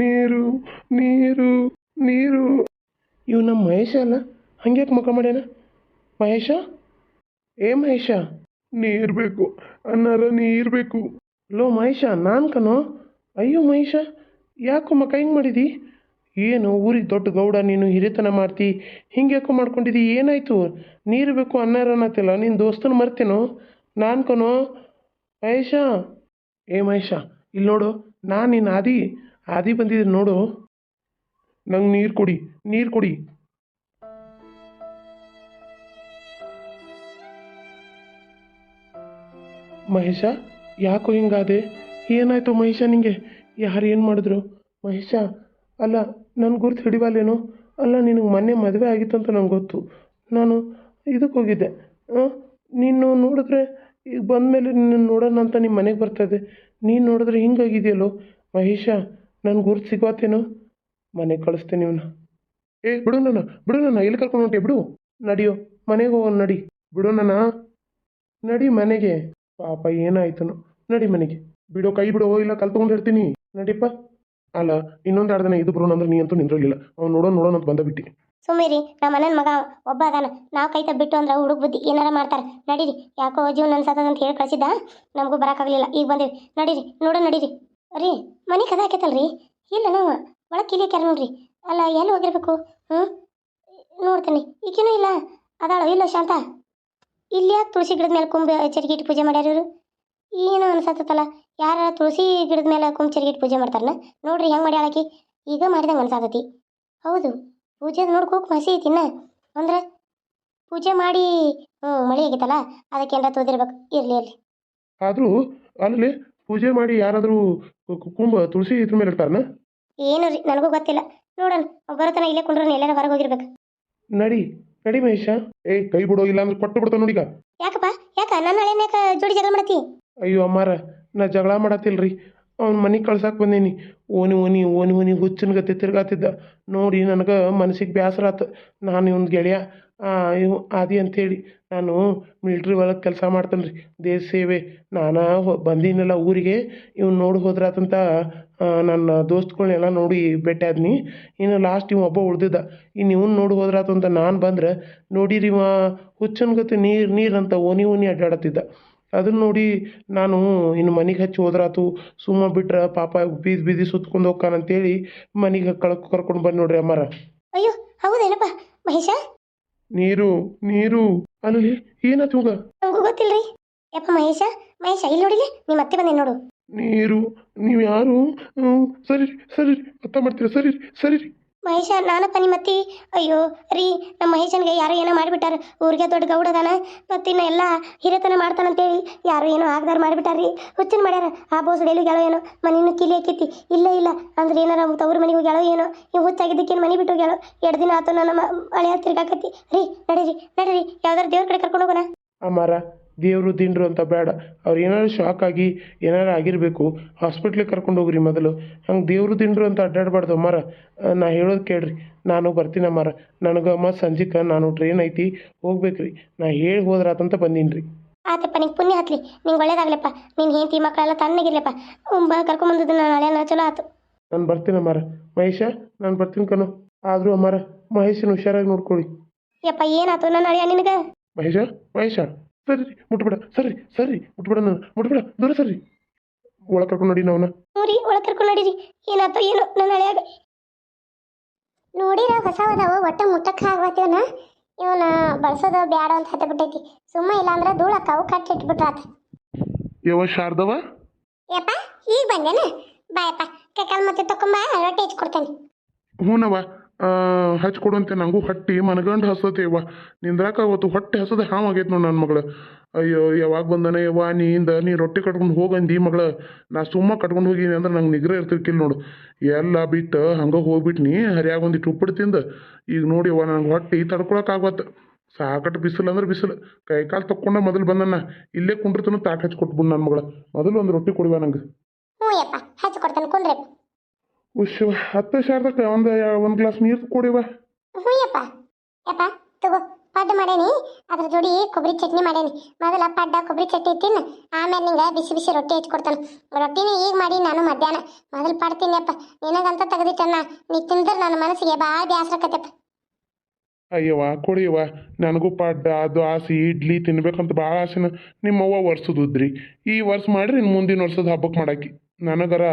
ನೀರು ನೀರು ನೀರು. ಇವು ನಮ್ಮ ಮಹೇಶ ಅಲ್ಲ? ಹಂಗ್ಯಾಕೆ ಮುಖ ಮಾಡ್ಯಾನ? ಮಹೇಶ? ಏ ಮಹೇಶ? ನೀರು ಬೇಕು, ಅನ್ನಾರ ನೀರು ಬೇಕು. ಲೋ ಮಹೇಶ, ನಾನು ಕಣೋ. ಅಯ್ಯೋ ಮಹೇಶ, ಯಾಕೋ ಮಕ್ಕ ಹಿಂಗೆ ಮಾಡಿದಿ? ಏನು ಊರಿಗೆ ದೊಡ್ಡ ಗೌಡ, ನೀನು ಹಿರಿತನ ಮಾಡ್ತಿ. ಹಿಂಗೆ ಯಾಕೋ ಮಾಡ್ಕೊಂಡಿದ್ದಿ ಏನಾಯ್ತು? ನೀರು ಬೇಕು, ಅನ್ನಾರ ಅನ್ನತ್ತಿಲ್ಲ ನಿನ್ನ ದೋಸ್ತನ ಮರ್ತೇನೋ? ನಾನು ಕಣೋ. ಮಹೇಶ? ಏ ಮಹೇಶ ಇಲ್ಲಿ ನೋಡು. ನಾನು ನಿನ್ನ ಆದಿ ಆದಿ ಬಂದಿದ್ದೀನಿ ನೋಡು. ನಂಗೆ ನೀರು ಕೊಡಿ ನೀರು ಕೊಡಿ. ಮಹೇಶ, ಯಾಕೋ ಹಿಂಗಾದೆ? ಏನಾಯ್ತು ಮಹೇಶ ನಿಂಗೆ? ಯಾರು ಏನು ಮಾಡಿದ್ರು? ಮಹೇಶ, ಅಲ್ಲ ನನ್ನ ಗುರುತು ಹಿಡಿವಲ್ಲೇನು ಅಲ್ಲ, ನಿನಗೆ ಮೊನ್ನೆ ಮದುವೆ ಆಗಿತ್ತು ಅಂತ ನಂಗೆ ಗೊತ್ತು. ನಾನು ಇದಕ್ಕೆ ಹೋಗಿದ್ದೆ. ನೀನು ನೋಡಿದ್ರೆ ಈಗ ಬಂದಮೇಲೆ ನಿನ್ನ ನೋಡೋಣ ಅಂತ ನಿಮ್ಮ ಮನೆಗೆ ಬರ್ತಾಯಿದ್ದೆ ನೀನು ನೋಡಿದ್ರೆ ಹಿಂಗಾಗಿದೆಯಲ್ಲೋ? ಮಹೇಶ ನನ್ನ ಗುರ್ತು ಸಿಗೋತೇನೋ ಮನೆಗೆ ಕಳಿಸ್ತೇನೆ ಇವನು. ಏ, ಬಿಡು ನನ್ನ ಬಿಡು ನನ್ನ ಎಲ್ಲಿ ಕರ್ಕೊಂಡು ಹೊಂಟೆ ಬಿಡು. ನಡಿಯೋ, ಮನೆಗೆ ಹೋಗೋಣ, ನಡಿ. ಬಿಡು ನನ್ನ ನಡಿ ಮನೆಗೆ. ಪಾಪ, ಏನಾಯ್ತನು. ನಡಿ ಮನೆಗೆ. ಬಿಡೋ ಕೈ ಬಿಡೋ, ಇಲ್ಲ ಕಲ್ ತಗೊಂಡು ನಡಿಪ್ಪ. ಅಲ್ಲ, ಇನ್ನೊಂದು ಎರಡು ಇದು ಬರೋಣ ಅಂದ್ರೆ ನೀ ಅಂತೂ ನಿಂದ್ರಲಿಲ್ಲ. ಅವ್ನು ನೋಡೋಣ ನೋಡೋಣ ಅಂತ ಬಂದ ಬಿಟ್ಟು. ಸುಮ್ಮೀರಿ ನಮ್ಮ ಮನನ ಮಗ ಒಬ್ಬ ಅದಾನ. ನಾವು ಕೈತ ಬಿಟ್ಟು ಅಂದ್ರೆ ಹುಡುಗ ಬುದ್ಧಿ ಏನಾರ ಮಾಡ್ತಾರೆ. ನಡೀರಿ, ಯಾಕೋ ಜೀವನ ಅನ್ಸತ್ತದ ಅಂತ ಹೇಳಿ ಕಳಿಸಿದ್ದ. ನಮಗೂ ಬರೋಕ್ಕಾಗಲಿಲ್ಲ ಈಗ ಬಂದೇವಿ. ನಡೀರಿ, ನೋಡು, ನಡೀರಿ. ರೀ, ಮನೆ ಕದ ಹಾಕೈತಲ್ರಿ ಇಲ್ಲ ನಾವು ಒಳಗೆ ಕಿಲಿಕ್ಯಾರ ನೋಡ್ರಿ. ಅಲ್ಲ, ಎಲ್ಲಿ ಹೋಗಿರ್ಬೇಕು? ಹ್ಞೂ ನೋಡ್ತೀನಿ. ಈಗೇನೂ ಇಲ್ಲ. ಅದಾಳು? ಇಲ್ಲ ಶಾಂತ? ಇಲ್ಲಿ ಯಾಕೆ ತುಳಸಿ ಗಿಡದ ಮೇಲೆ ಕುಂಬ ಚರಿಗಿಟ್ಟು ಪೂಜೆ ಮಾಡ್ಯಾರ ಇವರು? ಏನೋ ಅನ್ಸತ್ತಲ್ಲ ಯಾರ ತುಳಸಿ ಗಿಡದ ಮೇಲೆ ಕುಂಬ ಚರಿಗಿಟ್ಟು ಪೂಜೆ ಮಾಡ್ತಾರನ? ನೋಡ್ರಿ, ಹೆಂಗೆ ಮಾಡ್ಯಾಳಕಿ ಈಗ ಮಾಡಿದಂಗೆ ಅನ್ಸಾತತಿ. ಹೌದು. ಪೂಜೆ ನೋಡ್ಕೋಕ್ ಮಸಿ ಐತಿನ್ನ ಅಂದ್ರೆ ಪೂಜೆ ಮಾಡಿ ಹ್ಞೂ ಮಳೆ ಆಗೈತಲ್ಲ ಅದಕ್ಕೆ ಏನಾರ ತೋದಿರ್ಬೇಕು ಇರಲಿ ಇರಲಿ. ಆದರೂ ಅಲ್ಲಿ ಪೂಜೆ ಮಾಡಿ ಯಾರಾದರೂ ಕುಕುಂಬ ತುಳಸಿ ಇದ್ರ ಮೇಲೆ ಇರ್ತಾರನ ಏನು ರೀ ನನಗೂ ಗೊತ್ತಿಲ್ಲ. ನೋಡೋಣ ಬರೋತನ ಇಲ್ಲೇ ಕುಂಡ್ರನ ಎಲ್ಲಾರ ಹೊರಗೆ ಹೋಗಿರ್ಬೇಕು. ನಡಿ ನಡಿ ಮಹೇಶ. ಏ ಕೈ ಬಿಡೋ ಇಲ್ಲ ಅಂದ್ರೆ ಕೊಟ್ಟು ಬಿಡ್ತಾನೆ ನೋಡಿಗ ಯಾಕಪ್ಪ ಯಾಕ? ನನ್ನ ಹಳೆ ಯಾಕ ಜೋಡಿ ಜಗಳ ಮಾಡತಿ ಅಯ್ಯೋ ಅಮ್ಮಾರ ನಾ ಜಗಳ ಮಾಡತ್ತಿಲ್ರಿ. ಅವ್ನ ಮನೆಗೆ ಕಳ್ಸಕ್ಕೆ ಬಂದೀನಿ. ಓನಿ ಓನಿ ಓನಿ ಓನಿ ಹುಚ್ಚನ ಗತಿ ತಿರ್ಗಾತಿದ್ದ. ನೋಡಿ ನನಗೆ ಮನಸ್ಸಿಗೆ ಬೇಸರ ಆತು ನಾನು ಇವ್ನ ಗೆಳೆಯ ಇವ್ ಆದಿ ಅಂಥೇಳಿ ನಾನು ಮಿಲ್ಟ್ರಿ ಒಳಗೆ ಕೆಲಸ ಮಾಡ್ತೇನೆ ರೀ ದೇಶ ಸೇವೆ. ನಾನು ಬಂದಿನಲ್ಲ ಊರಿಗೆ. ಇವ್ನು ನೋಡಿ ಹೋದ್ರಾತಂತ ನನ್ನ ದೋಸ್ತ್ಗಳನ್ನೆಲ್ಲ ನೋಡಿ ಭೇಟಿ ಆದ್ನಿ ಇನ್ನು ಲಾಸ್ಟ್ ಇವ ಒಬ್ಬ ಉಳ್ದಿದ್ದ. ಇನ್ನು ಇವ್ನು ನೋಡಿ ಹೋದ್ರಾತಂತ ನಾನು ಬಂದ್ರೆ ನೋಡಿರಿ ಇವ ಹುಚ್ಚನ ಗತಿ ನೀರು ನೀರು ಅಂತ ಓನಿ ಓನಿ ಅಡ್ಡಾಡತ್ತಿದ್ದ ಅದನ್ನ ನೋಡಿ ನಾನು ಇನ್ನು ಮನೆಗೆ ಹಚ್ಚಿ ಹೋದ್ರಾತು ಸುಮ್ಮ ಬಿಟ್ರೆ ಪಾಪ ಬೀದಿ ಬೀದಿ ಸುತ್ಕೊಂಡು ಹೋಗ್ಕಾನಂತೇಳಿ ಮನೆಗೆ ಕಳ್ ಕರ್ಕೊಂಡು ಬಂದು ನೋಡ್ರಿ ಅಮ್ಮಾರ. ಅಯ್ಯೋ ಹೌದೇನಪ್ಪ ಮಹೇಶ? ನೀರು ನೀರು. ಅಲ್ಲಿ ಏನಾಯ್ತು ಇವಾಗ? ನಮಗೂ ಗೊತ್ತಿಲ್ರಿ. ಯಪ್ಪ ಮಹೇಶ ಮಹೇಶ ಇಲ್ಲಿ ನೋಡಿಲಿ ನಿಮ್ಮ ಅತ್ತೆ ಬಂದೆ ನೋಡು. ನೀರು ನೀವು ಯಾರು? ಹ್ಮ್, ಸರಿ ರೀ, ಸರಿ ರೀ. ಅರ್ಥ ಮಾಡ್ತೀರಾ? ಸರಿ ರೀ, ಸರಿ. ರೀ. ಮಹೇಶ, ನಾನಪ್ಪ ನಿಮ್ಮ ಅತ್ತಿ ಅಯ್ಯೋ, ರೀ, ನಮ್ಮ ಮಹೇಶನ್ಗೆ ಯಾರೋ ಏನೋ ಮಾಡಿಬಿಟ್ಟಾರ. ಊರಿಗೆ ದೊಡ್ಡ ಗೌಡ ಅದಾನ. ಮತ್ತು ಇನ್ನು ಎಲ್ಲ ಹಿರೇತನ ಮಾಡ್ತಾನಂತೇಳಿ ಯಾರೋ ಏನೋ ಆಗದಾರ ಮಾಡಿಬಿಟ್ಟಾರ್ರಿ ಹುಚ್ಚನ್ ಮಾಡ್ಯಾರ. ಆ ಬೋಸ್ ಡೇಲಿ ಗೆಳೋ ಏನೋ. ಮನೇನು ಕಿಲಿ ಹಾಕೈತಿ ಇಲ್ಲ ಇಲ್ಲ. ಅಂದ್ರೆ ಏನಾರ ತವ್ರ ಮನೆಗೆ ಗೆಳೋ ಏನೋ. ನೀವು ಹುಚ್ಚಾಗಿದ್ದಕ್ಕೇನು ಮನೆ ಬಿಟ್ಟು ಗೆಳೋ ಎರಡು ದಿನ ಆತನ ನಮ್ಮ ಮಳೆ ತಿರ್ಗಾಕತ್ತಿ. ರೀ, ನಡೀರಿ ನಡೀರಿ. ಯಾವ್ದಾರು ದೇವ್ರ ಕಡೆ ಕರ್ಕೊಂಡು ಹೋಗೋಣ. ಅಮ್ಮಾರ ದೇವರು ದಿಂಡ್ರು ಅಂತ ಬೇಡ. ಅವ್ರು ಏನಾದ್ರು ಶಾಕ್ ಆಗಿ ಏನಾರು ಆಗಿರಬೇಕು ಹಾಸ್ಪಿಟ್ಲಿಗೆ ಕರ್ಕೊಂಡು ಹೋಗ್ರಿ ಮೊದಲು. ಹಂಗೆ ದೇವರು ದಿಂಡ್ರು ಅಂತ ಅಡ್ಡಾಡಬಾರ್ದು ಅಮ್ಮಾರ ನಾ ಹೇಳೋದು ಕೇಳ್ರಿ. ನಾನು ಬರ್ತೀನಿ ಅಮ್ಮಾರ ನನಗೆ ಮತ್ತು ಸಂಜಿಕ ನಾನು ಟ್ರೈನ್ ಐತಿ ಹೋಗ್ಬೇಕ್ರಿ. ನಾ ಹೇಳಿ ಹೋದ್ರಾತಂತ ಬಂದೀನಿ ರೀ ಆತಪ್ಪ ನಿಂಗೆ ಪುಣ್ಯ ಹತ್ಲಿ. ನಿಂಗೆ ಒಳ್ಳೇದಾಗ್ಲಪ್ಪ. ನಿನ್ನ ಹೆಂಡತಿ ಮಕ್ಕಳೆಲ್ಲ ತಣ್ಣಗಿರ್ಲಪ್ಪ. ಬಾ ಕರ್ಕೊಂಬಂದದ್ದು ನಾನು ಹಳೆಯ ಚಲೋ ಆತು. ನಾನು ಬರ್ತೀನಿ ಅಮ್ಮಾರ ಮಹೇಶ ನಾನು ಬರ್ತೀನಿ ಕಣೋ. ಆದರೂ ಅಮ್ಮಾರ ಮಹೇಶನ ಹುಷಾರಾಗಿ ನೋಡ್ಕೊಳ್ಳಿ ಯಪ್ಪ ಏನಾಯ್ತು ನನ್ನ ಹಳೆಯ ನಿನಗೆ? ಮಹೇಶ ಮಹೇಶ. ಸರಿ ರೀ ಮುಟ್ಬೇಡ ಸರಿ ಸರಿ ಮುಟ್ಬೇಡ ನಾನು ಮುಟ್ಬೇಡ ದೂರ ಸರಿ. ಒಳಗೆ ಕರ್ಕೊಂಡು ನೋಡಿ ನಾವನ್ನ ನೋಡಿ ಒಳ ಒಳಗೆ ಕರ್ಕೊಂಡು ನಡೀರಿ. ಏನಾತೋ ಏನೋ ನನ್ನ ಹಳೆಯಾಗ. ನೋಡಿರ ಹೊಸವದಾವ ಒಟ್ಟ ಮುಟ್ಟಕ್ಕೆ ಆಗ್ವತ್ತೀವನ ಇವನ ಬಳಸೋದು ಬ್ಯಾಡ ಅಂತ ಹತ್ತ ಬಿಟ್ಟೈತಿ ಸುಮ್ಮ ಇಲ್ಲಾಂದ್ರೆ ಧೂಳಕ್ಕಾವು ಕಟ್ಟಿ ಇಟ್ಬಿಟ್ರಾತ. ಯವ ಶಾರದವ ಯಪ್ಪ ಈಗ ಬಂದೇನ? ಬಾಯಪ್ಪ ಕೈಕಾಲು ಮತ್ತೆ ತಕೊಂಬ ರೊಟ್ಟಿ ಹಚ್ಕೊಡ್ತೇನೆ ಹ್ಞೂನವ ಹಚ್ಕೊಡುವಂತೆ ನನಗೂ ಹೊಟ್ಟಿ ಮನಗಂಡು ಹಸತೇವ ನಿಂದ್ರಾಕ ಅವತ್ತು ಹೊಟ್ಟೆ ಹಸದ ಹಾವು ಆಗೈತೆ ನೋಡಿ ನನ್ನ ಮಗಳು. ಅಯ್ಯೋ, ಯಾವಾಗ ಬಂದನೆ ಯವ್ವ? ನೀಯಿಂದ ನೀ ರೊಟ್ಟಿ ಕಟ್ಕೊಂಡು ಹೋಗಂದಿ ಮಗಳ. ನಾ ಸುಮ್ಮ ಕಟ್ಕೊಂಡು ಹೋಗಿನಿ ಅಂದ್ರೆ ನಂಗೆ ನಿಗ್ರ ಇರ್ತಿರ್ಕಿಲ್ಲ ನೋಡು. ಎಲ್ಲ ಬಿಟ್ಟು ಹಂಗೆ ಹೋಗ್ಬಿಟ್ನಿ ಹರಿಯಾಗ ಒಂದಿಟ್ಟು ಉಪ್ಪಿಟ್ಟು ತಿಂದು. ಈಗ ನೋಡಿ ಯವ್ವ, ನಂಗೆ ಹೊಟ್ಟೆ ತಡ್ಕೊಳಕ್ಕಾಗತ್ತೆ ಸಾಕಟ್ಟು ಬಿಸಿಲು ಅಂದ್ರೆ ಬಿಸಿಲು. ಕೈ ಕಾಲು ತಕ್ಕೊಂಡ ಮೊದಲು ಬಂದನ್ನ ಇಲ್ಲೇ ಕುಂಡಿರ್ತನು ತಾಕ ಹಚ್ಚಿ ಕೊಟ್ಬಿಡು ನನ್ನ ಮಗಳ. ಮೊದಲು ಒಂದು ರೊಟ್ಟಿ ಕೊಡುವ ನಂಗೆ. ಹ್ಞೂ ಯಪ್ಪ, ಹಚ್ಕೊಡ್ತಾನೆ ಉಶ್ವ ಹತ್ತು ಶಾರದಕ್ಕೆ ಒಂದು ಒಂದು ಗ್ಲಾಸ್ ನೀರು ಕೊಡಿವ ಅಪ್ಪ ಯಪ್ಪ ತಗೋ ಪಡ್ಡ ಮಾಡೇನಿ ಅದ್ರ ಜೋಡಿ ಕೊಬ್ಬರಿ ಚಟ್ನಿ ಮಾಡೇನಿ. ಮೊದಲ ಪಡ್ಡ ಕೊಬ್ಬರಿ ಚಟ್ನಿ ತಿನ್ನು ಆಮೇಲೆ ನಿಂಗೆ ಬಿಸಿ ಬಿಸಿ ರೊಟ್ಟಿ ಹಚ್ಕೊಡ್ತಾನೆ ರೊಟ್ಟಿನ ಈಗ ಮಾಡಿ ನಾನು ಮಧ್ಯಾಹ್ನ. ಮೊದಲು ಪಡ್ತೀನಿಯಪ್ಪ ನಿನಗಂತ ತೆಗೆದಿಟ್ಟಣ್ಣ ನೀ ತಿಂದ್ರೆ ನನ್ನ ಮನಸ್ಸಿಗೆ ಭಾಳ ಬೇಸರಕತ್ತಪ್ಪ ಅಯ್ಯವ್ವ ಕೊಡಿಯವ್ವ ನನಗೂ ಪಡ್ಡ ಅದು ಆಸೆ ಇಡ್ಲಿ ತಿನ್ಬೇಕಂತ ಭಾಳ ಆಸೆನ ನಿಮ್ಮವ್ವ ವರ್ಷದುದ್ರಿ ಈ ವರ್ಷ ಮಾಡ್ರಿ ಇನ್ನು ಮುಂದಿನ ವರ್ಷದ ಹಬ್ಬಕ್ಕೆ ಮಾಡಾಕಿ. ನನಗರ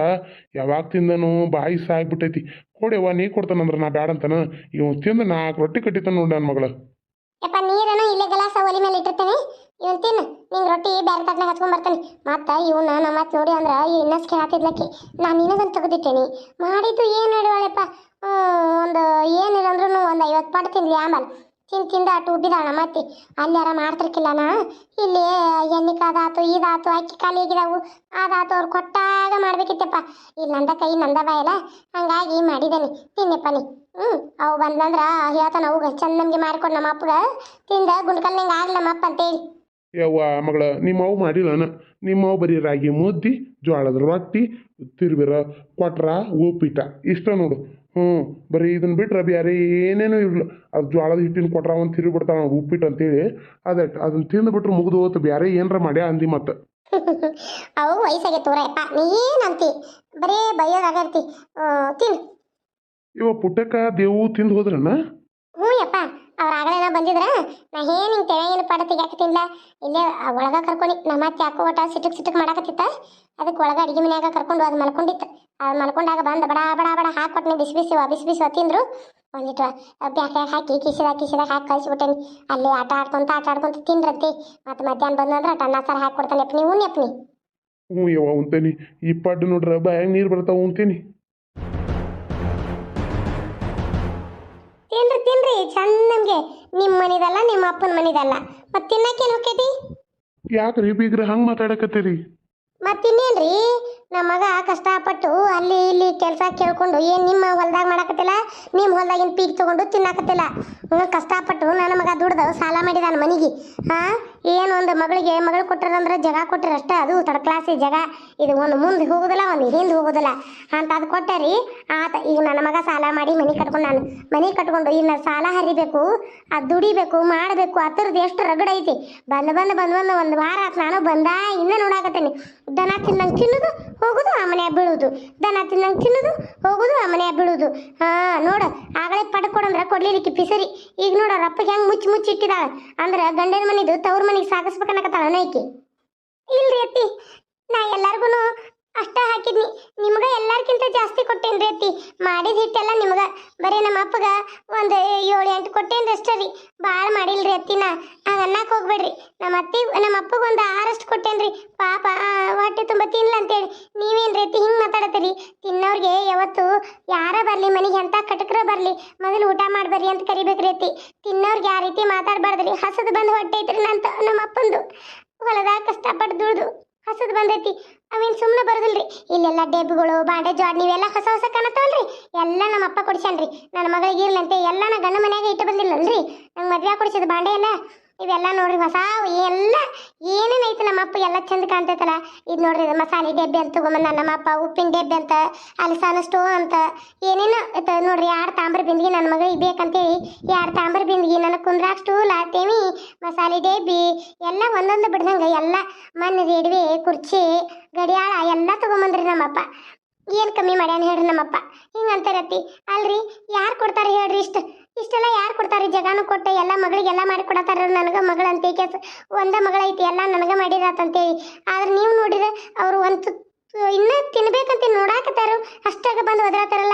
ಯಾವಾಗ ತಿಂದನು ಬಾಯಿ ಸಾಯ್ಬಿಟ್ಟೈತಿ. ಕೊಡಿಯವ್ವ, ನೀ ಕೊಡ್ತಾನಂದ್ರ ನಾ ಬ್ಯಾಡ ಅಂತಾನ ಇವ್ ತಿಂದು ನಾಲ್ಕು ರೊಟ್ಟಿ ಕಟ್ಟಿತಾನ ನೋಡಿ ನನ್ನ ಮಗಳ. ಯಪ್ಪ, ನೀರನ್ನು ಇಲ್ಲೇ ಗಲಾಸ ಒಲಿ ಮೇಲೆ ಇಟ್ಟಿರ್ತೀನಿ. ಇವನ್ ತಿನ್ನ. ನಿಂಗೆ ರೊಟ್ಟಿ ಬೇರೆ ತಟ್ಲೆ ಹಚ್ಕೊಂಡ್ ಬರ್ತಾನೆ. ಮತ್ತ ಇವನ ನಮ್ಮ ಮಾತು ನೋಡಿ ಅಂದ್ರ ಇನ್ನಷ್ಟು ಹಾಕಿದ್ಲಕ್ಕೆ ನಾನು ನಿನಗಂತ ತೆಗೆದಿಟ್ಟೇನಿ. ಮಾಡಿದ್ದು ಏನು ಹೇಳುವಳಪ್ಪ ಒಂದು ಏನಿಲ್ಲ ಅಂದ್ರೂ ಒಂದು ಐವತ್ತು ಪಾಟ್ ತಿನ್ಲಿ ಆಮೇಲೆ. ತಿಂದು ತಿಂದು ಅಟ್ಟು ಉಬ್ಬಿದಾಳ ಮತ್ತೆ. ಅಲ್ಲಾರ ಮಾಡ್ತಿರ್ಕಿಲ್ಲ ನಾ. ಇಲ್ಲಿ ಎಣ್ಣೆ ಕಾದಾತು, ಇದಾತು, ಅಕ್ಕಿ ಖಾಲಿ ಆಗಿದಾವು. ಅದಾತು ಅವ್ರು ಕೊಟ್ಟಾಗ ಮಾಡ್ಬೇಕಿತ್ತಪ್ಪ ಇಲ್ಲಿ ನಂದ ಕೈ, ನಂದ ಬಾಯಲ್ಲ ಹಂಗಾಗಿ ಮಾಡಿದ್ದೇನೆ ತಿನ್ನಪ್ಪ ನೀ. ಹ್ಞೂ ಅವು ಬಂದ್ಲಂದ್ರ ಹೇಳ್ತಾನ ಅವು ಚಂದ ನಮಗೆ ಮಾಡಿಕೊಡು ನಮ್ಮ ಅಪ್ಪಗ. ತಿಂದ ಗುಂಡ್ಕಲ್ನಂಗೆ ಆಗ್ಲಿ ನಮ್ಮ ಅಪ್ಪ ಅಂತೇಳಿ. ಯವ್ವ ಮಗಳ ನಿಮ್ಮ ನಿಮ್ಮವ್ವ ಮಾಡಿಲ್ಲನ ಅವು ಬರೀ ರಾಗಿ ಮುದ್ದಿ ಜೋಳದ ರೊಟ್ಟಿ ತಿರ್ಬಿರ ಕೊಟ್ರ ಉಪ್ಪಿಟ ಇಷ್ಟ ನೋಡು. ಹ್ಞೂ ಬರೀ ಇದನ್ನ ಬಿಟ್ರೆ ಬೇರೆ ಏನೇನೂ ಇರಲ್ಲ ಅದು ಜೋಳದ ಹಿಟ್ಟಿನ ಕೊಟ್ರ ಅವನು ತಿರುಗಿ ಬಿಡ್ತಾವ ಉಪ್ಪಿಟ್ಟು ಅಂತೇಳಿ. ಅದಟ್ಟು ಅದನ್ನ ತಿಂದುಬಿಟ್ರೆ ಮುಗಿದು ಹೋತು ಬೇರೆ ಏನರ ಮಾಡ್ಯಾ ಅಂದಿ ಮತ್ತೆ ಅವು ವಯಸ್ಸಾಗೆ ತೋರಪ್ಪ ನೀ ಏನಂತಿ ಬರೀ ಬೈಯೋದಾಗ ಇರ್ತಿ. ತಿನ್. ಇವ ಪುಟ್ಟಕ್ಕ ದೇವು ತಿಂದು ಹೋದ್ರಣ್ಣ ಹ್ಞೂ ಯಪ್ಪ ಅವ್ರ ಆಗಲೇನ ಬಂದಿದ್ರ ನಾ ಏನು ಹಿಂಗೆ ಏನು ಪಾಡ ತಿನ್ಲ? ಇಲ್ಲೇ ಒಳಗ ಕರ್ಕೊಂಡು ನಮ್ಮ ಅತ್ತೆ ಯಾಕೋ ಒಟ್ಟ ಸಿಟಕ್ ಸಿಟಕ್ ಮಾಡಾಕತ್ತಿತ್ತ ಅದಕ್ಕೆ ಒಳಗ ಅಡಿಗೆ ಮನ್ಯಾಗ ಕರ್ಕೊಂಡು ಅದು ಮಲ್ಕೊಂಡಿತ್ತು. ಅದು ಮಲ್ಕೊಂಡಾಗ ಬಂದು ಬಡ ಬಡ ಬಡ ಹಾಕೊಟ್ನಿ ಬಿಸಿ ಬಿಸಿ ಬಿಸಿ ಬಿಸಿ ತಿಂದ್ರು. ಒಂದಿಟ್ಟು ಬ್ಯಾಕ್ಯಾಗ ಹಾಕಿ ಕಿಸಿದಾಗ ಕಿಸಿದಾಗ ಹಾಕಿ ಕಳಿಸ್ಬಿಟ್ಟೇನಿ. ಅಲ್ಲಿ ಆಟ ಆಡ್ಕೊಂತ ಆಟ ಆಡ್ಕೊಂತ ತಿಂದ್ರತಿ. ಮತ್ತೆ ಮಧ್ಯಾಹ್ನ ಬಂದಂದ್ರೆ ಅನ್ನ ಸಾರು ಹಾಕಿ ಕೊಡ್ತಾನೆ ಅಪ್ಪ ನೀವು ಅಪ್ಪ ನೀ ಹ್ಞೂ ಯವ್ವ ಉಣ್ತೇನಿ ಈ ಪಡ್ಡು ನೋಡ್ರ ಬಾಯಾಗ ನೀರು ಬರ್ತಾವ ಉಣ್ತೀನಿ ತಿನ್ರಿ ತಿನ್ರಿ ಚಂದ ನಮಗೆ. ನಿಮ್ಮ ಮನಿದಲ್ಲ ನಿಮ್ಮ ಅಪ್ಪನ ಮನಿದಲ್ಲ. ಮತ್ತೆ ತಿನ್ನಕ್ಕೇನು ಹೋಗ್ತೈತಿ ಯಾಕ್ರಿ ಬೀಗ್ರ ಹಂಗೆ ಮಾತಾಡಕತ್ತೀರಿ? ಮತ್ತಿನ್ನೇನ್ರಿ ನಮ್ಮ ಮಗ ಕಷ್ಟಪಟ್ಟು ಅಲ್ಲಿ ಇಲ್ಲಿ ಕೆಲಸ ಕೇಳ್ಕೊಂಡು ಏನು ನಿಮ್ಮ ಹೊಲ್ದಾಗ ಮಾಡಕತ್ತಿಲ್ಲ? ನಿಮ್ಮ ಹೊಲ್ದಾಗಿನ ಪೀಕ್ ತೊಗೊಂಡು ತಿನ್ನಕತ್ತಿಲ್ಲ. ಕಷ್ಟಪಟ್ಟು ನನ್ನ ಮಗ ದುಡ್ದು ಸಾಲ ಮಾಡಿದಾನ ಮನೆಗೆ. ಹಾಂ? ಏನು ಒಂದು ಮಗಳಿಗೆ ಮಗಳು ಕೊಟ್ಟರಂದ್ರೆ ಜಗ ಕೊಟ್ಟರೆ ಅಷ್ಟೇ, ಅದು ತರ್ಡ್ ಕ್ಲಾಸಿ ಜಗ. ಇದು ಒಂದು ಮುಂದೆ ಹೋಗುದಿಲ್ಲ, ಒಂದು ಹಿಂದೆ ಹೋಗುದಿಲ್ಲ. ಅಂತ ಅದು ಕೊಟ್ಟರಿ ಆತ, ಈಗ ನನ್ನ ಮಗ ಸಾಲ ಮಾಡಿ ಮನೆ ಕಟ್ಕೊಂಡು ನಾನು ಮನೆ ಕಟ್ಕೊಂಡು ಇನ್ನು ಸಾಲ ಹರಿಬೇಕು, ಅದು ದುಡಿಬೇಕು, ಮಾಡಬೇಕು ಆ ಥರದ್ದು ಎಷ್ಟು ರಗಡ ಐತಿ. ಬಂದು ಬಂದು ಬಂದು ಬಂದು ಒಂದು ವಾರ ಆತು ನಾನು ಬಂದ, ಇನ್ನೂ ನೋಡಾಕತ್ತೇನೆ. ದನ ತಿನ್ನಂಗೆ ತಿನ್ನೋದು, ಹೋಗೋದು, ಆ ಮನೆ ಬೀಳುದು. ದನ ತಿನ್ನಂಗೆ ತಿನ್ನೋದು, ಹೋಗೋದು, ಆ ಮನೆ ಬೀಳೋದು. ಹಾಂ, ನೋಡು, ಆಗಲೇ ಪಡ್ಕೊಡಂದ್ರೆ ಕೊಡ್ಲಿಕ್ಕೆ ಪಿಸರಿ. ಈಗ ನೋಡ, ರಪ್ಪಗೆ ಹೆಂಗೆ ಮುಚ್ಚಿ ಮುಚ್ಚಿ ಇಟ್ಟಿದಾಳೆ. ಅಂದ್ರೆ ಗಂಡನ ಮನಿದು ತವ್ರ ಮನೆಗೆ ಸಾಗಿಸ್ಬೇಕನ್ನಕತ್ತಾಳ ನೈಕಿ ಇಲ್ರಿ ಅತ್ತಿ ನಾ ಎಲ್ಲಾರ್ಗು ಅಷ್ಟ ಹಾಕಿದ್ನಿ. ನಿಮ್ಗ ಎಲ್ಲಾರ್ಕಿಂತ ಜಾಸ್ತಿ ಕೊಟ್ಟೇನ್ರಿ ಅತ್ತಿ ಮಾಡಿದ ಹಿಟ್ಟೆಲ್ಲ ನಿಮ್ಗ. ಬರೀ ನಮ್ಮ ಅಪ್ಪಗ ಒಂದು ಏಳು ಎಂಟು ಕೊಟ್ಟೇನ್ರಿ ಅಷ್ಟೇ ರೀ. ಭಾಳ ಮಾಡಿಲ್ರಿ ಅತ್ತಿನ. ಹಂಗ ಅನ್ನಕ್ ಹೋಗ್ಬೇಡ್ರಿ. ನಮ್ಮ ಅತ್ತಿ, ನಮ್ಮ ಅಪ್ಪಗ ಒಂದು ಆರಷ್ಟು ಕೊಟ್ಟೇನ್ರಿ ಪಾಪ ಹೊಟ್ಟೆ ತುಂಬ ತಿನ್ಲ ಅಂತೇಳಿ. ನೀವೇನ್ರಿ ರೀತಿ ಹಿಂಗೆ ಮಾತಾಡತ್ತೀರಿ? ತಿನ್ನೋರ್ಗೆ ಯಾವತ್ತು ಯಾರ ಬರ್ಲಿ, ಮನೆಗೆ ಎಂತ ಕಟಕ್ರ ಬರ್ಲಿ, ಮೊದಲು ಊಟ ಮಾಡ್ಬರ್ರಿ ಅಂತ ಕರಿಬೇಕ್ರಿ ಅತ್ತಿ ತಿನ್ನೋರ್ಗೆ ಆ ರೀತಿ ಮಾತಾಡ್ಬಾರ್ದ್ರಿ. ಹಸದ್ ಬಂದು ಹೊಟ್ಟೆ ಐತ್ರಿ ನಂತ ನಮ್ಮ ಅಪ್ಪಂದು. ಹೊಲದಾಗ ಕಷ್ಟಪಟ್ಟು ದುಡ್ದು. ಹಸದ್ ಬಂದೈತಿ. ಅವೇನ್ ಸುಮ್ಮನೆ ಬರೋದಿಲ್ರಿ? ಇಲ್ಲೆಲ್ಲ ಡೇಬ್ಗಳು ಬಾಂಡೆ, ಜಾಡ್ ನೀವೆಲ್ಲ ಹೊಸ ಹೊಸ ಕಾಣತ್ತವಲ್ರಿ? ಎಲ್ಲ ನಮ್ಮ ಅಪ್ಪ ಕೊಡ್ಸ್ಯಾನ್ರಿ. ನನ್ನ ಮಗಳಿಗೆ ಇರ್ಲಂತೆ ಎಲ್ಲ ನಾ ಗಂಡ ಮನ್ಯಾಗ ಇಟ್ಟು ಬಂದಿಲ್ಲಲ್ರಿ? ನಂಗೆ ಮದುವೆ ಕೊಡಿಸಿದ ಬಾಂಡೆ ಎಲ್ಲ ಇವೆಲ್ಲ ನೋಡ್ರಿ ಹೊಸ ಎಲ್ಲ ಏನೇನು ಐತಿ ನಮ್ಮ ಅಪ್ಪ ಎಲ್ಲ ಚಂದ ಕಾಣ್ತೈತಲ್ಲ. ಇದು ನೋಡ್ರಿ ಮಸಾಲೆ ಡಬ್ಬಿ ಅಂತ ತಗೊಂಬಂದ ನಮ್ಮಪ್ಪ, ಉಪ್ಪಿನ ಡಬ್ಬಿ ಅಂತ, ಅಲಸಾನ ಸ್ಟೋವ್ ಅಂತ. ಏನೇನೋ ನೋಡ್ರಿ ಎರಡು ತಾಂಬ್ರ ಬಿಂದಿಗೆ ನನ್ನ ಮಗಳಿಗೆ ಬೇಕಂತೇಳಿ ಎರಡು ತಾಂಬ್ರ ಬಿಂದಿಗೆ ನನಗೆ ಕುಂದ್ರಾಕ್ ಸ್ಟೂಲ್ ತೇವಿ ಮಸಾಲೆ ಡಬ್ಬಿ ಎಲ್ಲ ಒಂದೊಂದು ಬಿಡ್ದಂಗೆ ಎಲ್ಲ ಮಣ್ಣು ರೇಡ್ವೆ, ಕುರ್ಚಿ, ಗಡಿಯಾಳ ಎಲ್ಲ ತಗೊಂಬಂದ್ರಿ ನಮ್ಮಪ್ಪ. ಏನು ಕಮ್ಮಿ ಮಾಡ್ಯಾನ ಹೇಳ್ರಿ ನಮ್ಮಪ್ಪ. ಹಿಂಗಂತಾರತ್ತಿ ಅಲ್ರಿ ಯಾರು ಕೊಡ್ತಾರೆ ಹೇಳ್ರಿ ಇಷ್ಟು? ಇಷ್ಟೆಲ್ಲ ಯಾರು ಕೊಡ್ತಾರೆ? ಜಗಾನು ಕೊಟ್ಟೆ, ಎಲ್ಲ ಮಗಳಿಗೆಲ್ಲ ಮಾಡಿ ಕೊಡತ್ತಾರ ನನಗೆ ಮಗಳಂತೆ ಕೆಸ ಒಂದ ಮಗಳೈತಿ ಎಲ್ಲ ನನಗೆ ಮಾಡಿರತ್ತಂತೇಳಿ ಆದ್ರೆ ನೀವು ನೋಡಿದ್ರೆ ಅವರು ಒಂದು ಇನ್ನೂ ತಿನ್ಬೇಕಂತ ನೋಡಾಕತ್ತಾರು ಅಷ್ಟಾಗ ಬಂದು ಒದರಾತಾರಲ್ಲ.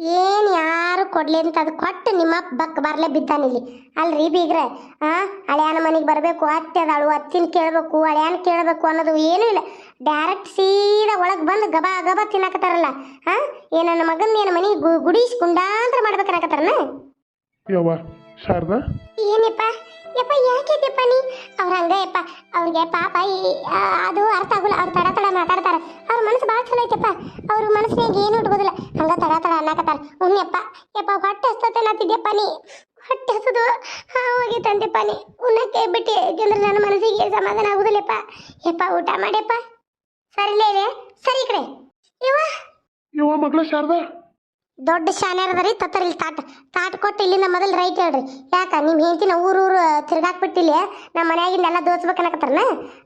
ಏನು ಯಾರು ಕೊಡ್ಲಿ ಅಂತ ಅದು ಕೊಟ್ಟು ನಿಮ್ಮ ಬಕ್ ಬರಲೇ ಬಿದ್ದಾನಿಲ್ಲಿ ಅಲ್ರಿ ಬೀಗ್ರೆ, ಆ, ಹಳೆಯನ ಮನೆಗೆ ಬರಬೇಕು, ಅತ್ತೆ ಅದಾಳು, ಅತ್ತಿನ ಕೇಳಬೇಕು, ಹಳೆಯನ ಕೇಳಬೇಕು ಅನ್ನೋದು ಏನೂ ಇಲ್ಲ. ಡೈರೆಕ್ಟ್ ಸೀದಾ ಒಳಗೆ ಬಂದು ಗಬಾ ಗಬಾ ತಿನ್ನಕತ್ತಾರಲ್ಲ. ಹಾ ಏ ನನ್ನ ಮಗನ ಏನು ಮನೆಗೆ ಗುಡಿಸ್ ಗುಂಡಾಂತರ ಮಾಡ್ಬೇಕನ್ನಕತ್ತಾರನ? ಯವ್ವ ಶಾರದಾ? ಏನಪ್ಪ? ಯಪ್ಪ ಯಾಕೆದಪ್ಪ ನೀ? ಅವ್ರ ಹಂಗ ಯಪ್ಪ ಅವ್ರಿಗೆ ಪಾಪ ಅದು ಅರ್ಥ ಆಗುಲ್ಲ. ಅವ್ರು ತಡ ತಡ ಮಾತಾಡ್ತಾರೆ. ಅವ್ರ ಮನಸ್ಸು ಭಾಳ ಚಲೋ ಐತಪ್ಪ. ಅವ್ರ ಮನಸ್ಸಿನಾಗ ಏನು ಉಟ್ಕೋದಿಲ್ಲ ಹಂಗ ತಡ ತಡ ಅನ್ನಕತ್ತಾರ. ಉಣ್ಣಪ್ಪ ಯಪ್ಪ ಹೊಟ್ಟೆ ಹಸ್ತತೆ ಅನ್ನತ್ತಿದ್ಯಪ್ಪ ನೀ? ಹೊಟ್ಟೆ ಹಸದು. ತಂದೆಪ್ಪ ನೀ. ಉಣ್ಣಕ್ಕೆ ಬಿಟ್ಟು ಯಾಕೆಂದ್ರೆ ನನ್ನ ಮನಸ್ಸಿಗೆ ಸಮಾಧಾನ ಆಗುದಿಲ್ಲಪ್ಪ? ಯಪ್ಪ ಊಟ ಮಾಡ್ಯಪ್ಪ. ಸರಿ ಈ ಕಡೆ. ಇವ ಇವ ಮಗಳ ಶಾರದಾ? ದೊಡ್ಡ ಶಾನ್ಯಾರ ರೀ, ತತ್ತರಿ ಇಲ್ಲಿ ತಾಟ್, ತಾಟ ಕೊಟ್ಟು ಇಲ್ಲಿಂದ ಮೊದಲು ರೈಟ್ ಹೇಳ್ರಿ. ಯಾಕ ನಿಮ್ಮ ಹೆಂಡತಿನ ಊರು ಊರು ತಿರ್ಗಾಕ್ಬಿಟ್ಟಿಲ್ಲ ನಮ್ಮ ಮನೆಯಾಗಿಂದೆಲ್ಲ ದೋಚ್ಬೇಕನ್ನಕತ್ತಾರನ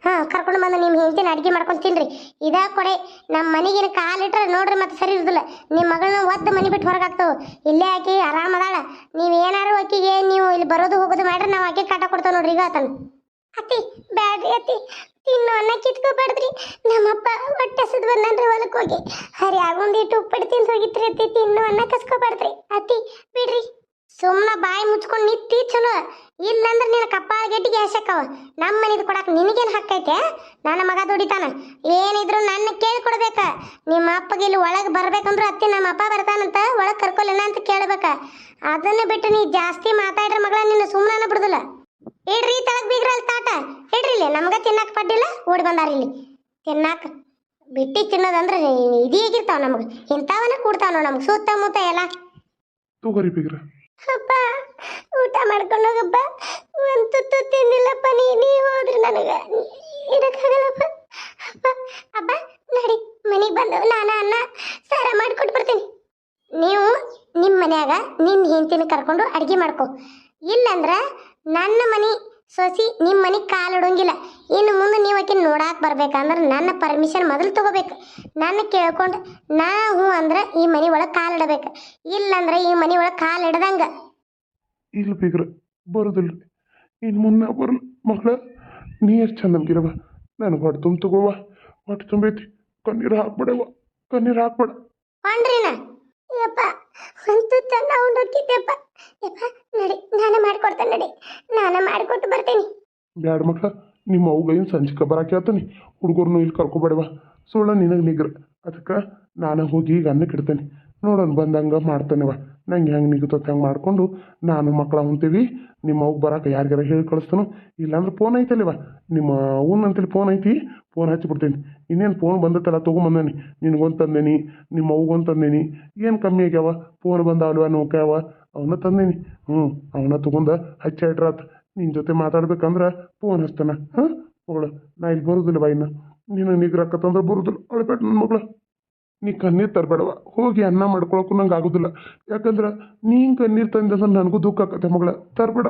ಹಾಂ, ಕರ್ಕೊಂಡು ಬಂದು ನಿಮ್ಮ ಹೆಂಡತಿನ ಅಡುಗೆ ಮಾಡ್ಕೊಂಡು ತಿನ್ರಿ. ಇದಾ ಕೊಡೆ ನಮ್ಮ ಮನೆಗಿನ ಕಾಲಿಟ್ರೆ ನೋಡ್ರಿ ಮತ್ತೆ ಸರಿ ಇರುದಿಲ್ಲ. ನಿಮ್ಮ ಮಗಳನ್ನ ಒದ್ದು ಮನೆ ಬಿಟ್ಟು ಹೊರಗಾಗ್ತಾವ ಇಲ್ಲೇ ಆಕಿ ಆರಾಮದಾಳ ನೀವು ಏನಾರು ಆಕಿಗೆ, ನೀವು ಇಲ್ಲಿ ಬರೋದು ಹೋಗೋದು ಮಾಡ್ರಿ, ನಾವು ಆಕೆ ಕಾಟ ಕೊಡ್ತೇವೆ ನೋಡ್ರಿ, ಈಗ ಆತನ. ಅತ್ತಿ, ಬ್ಯಾಡ್ರಿ ಅತ್ತಿ. ತಿನ್ನು ಅನ್ನ ಕಿತ್ಕೋಬಾರ್ದ್ರಿ. ನಮ್ಮಪ್ಪ ಹೊಟ್ಟೆ ಹಸದ್ ಬಂದನ್ರಿ ಹೊಲಕ್ಕೆ ಹೋಗಿ. ಹರಿ ಆಗೊಂದಿಟ್ಟು ಉಪ್ಪಡಿ ತಿಂದು ಹೋಗಿತ್ರಿ ಅತ್ತಿ ಇನ್ನು ಅನ್ನ ಕಸ್ಕೋಬಾರ್ದ್ರಿ. ಅತ್ತಿ ಬಿಡ್ರಿ. ಸುಮ್ಮನೆ ಬಾಯಿ ಮುಚ್ಕೊಂಡು ನಿತ್ತಿ ಚಲೋ. ಇಲ್ಲಂದ್ರ ನಿನ್ನ ಕಪ್ಪಾಳ ಗಟ್ಟಿಗೆ ಹಸಕ್ಕವ ನಮ್ಮ ಮನೇದು ಕೊಡಕ್ಕೆ ನಿನಗೇನು ಹಕ್ಕೈತೆ ನನ್ನ ಮಗ ದುಡಿತಾನ. ಏನಿದ್ರು ನನ್ನ ಕೇಳಿ ಕೊಡ್ಬೇಕ. ನಿಮ್ಮ ಅಪ್ಪಗೆ ಇಲ್ಲಿ ಒಳಗೆ ಬರ್ಬೇಕಂದ್ರೆ ಅತ್ತಿ ನಮ್ಮ ಅಪ್ಪ ಬರ್ತಾನಂತ ಒಳಗೆ ಕರ್ಕೊಲಿಲ್ಲ ಅಂತ ಕೇಳ್ಬೇಕ. ಅದನ್ನ ಬಿಟ್ಟು ನೀ ಜಾಸ್ತಿ ಮಾತಾಡ್ರ ಮಗಳ, ನಿನ್ನ ಸುಮ್ಮನೆ ಬಿಡುದಿಲ್ಲ. ಇಡ್ರಿ ತಳಗ್ ಬೀಗ್ರ ಅಲ್ಲಿ ತಾಟ. ಇಡ್ರಿ ಇಲ್ಲಿ ನಮ್ಗ ತಿನ್ನಕ್ ಪಡ್ಡಿಲ್ಲ ಓಡಿ ಬಂದಾರ ಇಲ್ಲಿ. ತಿನ್ನಾಕ ಬಿಟ್ಟಿ ತಿನ್ನೋದಂದ್ರೆ ಇದೀಗಿರ್ತಾವ ನಮಗ್? ಇಂಥವನ್ನ ಕೊಡ್ತಾವ ನಮ್ಗೆ ಸುತ್ತಮುತ್ತ ಎಲ್ಲ. ತಗೋರಿ ಬೀಗ್ರ. ಅಪ್ಪ ಊಟ ಮಾಡ್ಕೊಂಡು ಹೋಗಪ್ಪ ಒಂದು ತುತ್ತು ತಿಂದಿಲ್ಲಪ್ಪ ನೀ ನೀ ಹೋದ್ರಿ ನನಗೆ. ಇರಕ್ಕಾಗಲ್ಲಪ್ಪ ಅಪ್ಪ ಅಪ್ಪ ನಡಿ ಮನೆಗೆ ಬಂದು ನಾನು ಅನ್ನ ಸಾರ ಮಾಡಿಕೊಟ್ಟು ಬರ್ತೀನಿ. ನೀವು ನಿಮ್ಮ ಮನ್ಯಾಗ ನಿನ್ನ ಹೆಂಡತಿನ ಕರ್ಕೊಂಡು ಅಡುಗೆ ಮಾಡ್ಕೊ. ಇಲ್ಲಂದ್ರ ನನ್ನ ಮನೆ ಸೊಸಿ ನಿಮ್ಮ ಮನೆಗೆ ಕಾಲಿಡೋಂಗಿಲ್ಲ ಇನ್ನು ಮುಂದೆ ನೀವು ಆಕೆ ನೋಡಾಕ್ ಬರ್ಬೇಕಂದ್ರೆ ನನ್ನ ಪರ್ಮಿಷನ್ ಮೊದಲು ತಗೋಬೇಕು. ನನ್ನ ಕೇಳ್ಕೊಂಡು ನಾ ಹ್ಞೂ ಅಂದ್ರೆ ಈ ಮನೆ ಒಳಗೆ ಕಾಲಿಡಬೇಕು ಇಲ್ಲಂದ್ರೆ ಈ ಮನೆ ಒಳಗೆ ಇಡದಂಗ. ಇಲ್ಲ ಬೇಕ್ರ ಬರೋದಿಲ್ಲ. ಇನ್ನು ಮುನ್ನ ಬರಲ್ಲ ಮಗಳ ನೀ ಎಷ್ಟು ಚಂದ ನಮ್ಗಿರವ. ನನಗೆ ಹೊಟ್ಟೆ ತುಂಬ ತಗೋವ ಹೊಟ್ಟೆ ತುಂಬೈತಿ ಕಣ್ಣೀರು ಹಾಕ್ಬೇಡವ ಕಣ್ಣೀರು ಹಾಕ್ಬೇಡ. ಕೊಂಡ್ರಿನ? ಯಪ್ಪ ಒಂದು ಚೆನ್ನ ಉಂಡೋಗಿದ್ದೆಪ್ಪ ಯಪ್ಪ ನಡಿ, ನಾನು ಮಾಡ್ಕೊಡ್ತೇನೆ, ನಡಿ. ನಾನು ಮಾಡ್ಕೊಟ್ಟು ಬರ್ತೇನೆ. ಬ್ಯಾಡ ಮಕ್ಳ ನಿಮ್ಮ ಅವ್ಗೈನ್ ಸಂಚಿಕ ಬರಾಕೆ ಆತನಿ ಹುಡುಗರ್ನು ಇಲ್ಲಿ ಕರ್ಕೊಬೇಡವ. ಸುಳ್ಳ ನಿನಗೆ ನಿಗ್ರ. ಅದಕ್ಕೆ ನಾನು ಹೋಗಿ ಈಗ ಅನ್ನಕ್ಕೆ ಇಡ್ತೇನೆ ನೋಡೋಣ ಬಂದಂಗೆ ಮಾಡ್ತಾನೆವ ನಂಗೆ ಹೆಂಗೆ ನಿಗುತ್ತೋ ಹಂಗೆ ಮಾಡಿಕೊಂಡು ನಾನು ಮಕ್ಕಳ ಹೊಂತೀವಿ ನಿಮ್ಮ ಅವ್ಗೆ ಬರಾಕ ಯಾರಿಗಾರ ಹೇಳಿ ಕಳಿಸ್ತಾನೋ. ಇಲ್ಲಾಂದ್ರೆ ಫೋನ್ ಐತಲ್ಲಿವ ನಿಮ್ಮ ಅವ್ನ ಅಂತೇಳಿ ಫೋನ್ ಐತಿ. ಫೋನ್ ಹಚ್ಚಿಬಿಡ್ತೀನಿ. ಇನ್ನೇನು ಫೋನ್ ಬಂದತ್ತಲ್ಲ, ತೊಗೊಂಬಂದೇನಿ. ನಿನಗೊಂದು ತಂದೇನಿ ನಿಮ್ಮ ಅವ್ಗೊಂದು ತಂದೇನಿ. ಏನು ಕಮ್ಮಿ ಆಗ್ಯಾವ? ಫೋನ್ ಬಂದಾವಲ್ವ ನೋಕ್ಯಾವ? ಅವನ್ನ ತಂದೇನಿ. ಹ್ಞೂ ಅವನ್ನ ತೊಗೊಂಡು ಹಚ್ಚಿ ಇಟ್ರಾತ್ ನಿನ್ನ ಜೊತೆ ಮಾತಾಡ್ಬೇಕಂದ್ರೆ ಫೋನ್ ಹಚ್ತಾನೆ. ಹಾಂ? ಮಗಳ, ನಾ ಇಲ್ಲಿ ಬರೋದಿಲ್ಲ ಬಾ ಇನ್ನು. ನೀನು ತಂದ್ರೆ ಬರೋದಿಲ್ಲ. ಅಳ್ಬೇಡ ನನ್ನ ಮಗಳು. ನೀ ಕಣ್ಣೀರು ತರಬೇಡವ ಹೋಗಿ ಅನ್ನ ಮಾಡ್ಕೊಳಕ್ಕೂ ನಂಗೆ ಆಗೋದಿಲ್ಲ. ಯಾಕಂದ್ರೆ ನೀನು ಕಣ್ಣೀರು ತಂದ ನನಗೂ ದುಃಖ ಆಕತ್ತೆ ಮಗಳ. ತರಬೇಡ.